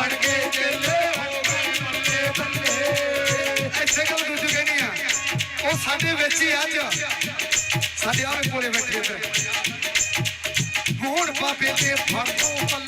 ਬਣ ਗੱਲ ਦੂਜੂ ਕਹਿੰਦੀ ਆ। ਉਹ ਸਾਡੇ ਵਿੱਚ ਹੀ ਅੱਜ। ਸਾਡੇ ਆਵੇ ਕੋਲੇ ਬੈਠੇ ਤੇ ਮੋਹਣ ਬਾਬੇ ਦੇ ਫਰਮੋ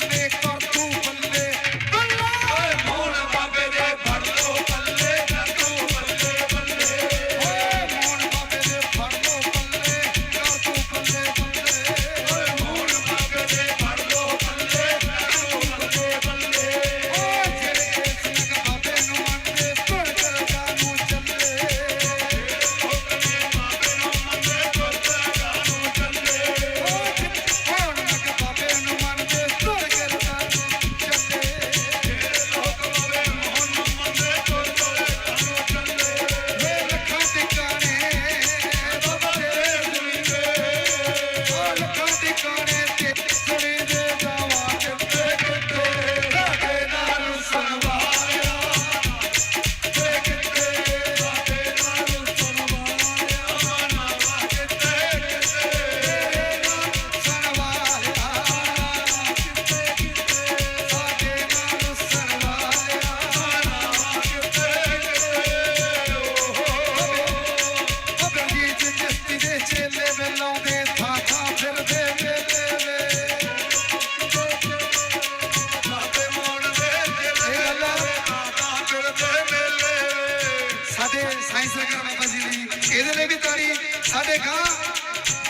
ਸਾਡੇ ਸਾਇੰਸ ਲਗਰ ਬਾਬਾ ਜੀ ਦੀ, ਇਹਦੇ ਲਈ ਵੀ ਤਾੜੀ, ਸਾਡੇ ਗਾਂ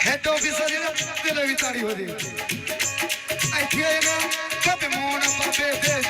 ਹੈਡ ਆਫਿਸਰ ਜਿਹੜਾ ਦੇ ਲਈ ਵੀ ਤਾੜੀ ਹੋ ਰਹੀ ਇੱਥੇ ਆਏ ਨਾ ਕਦੇ ਮੋਣ ਬਾਬੇ ਦੇ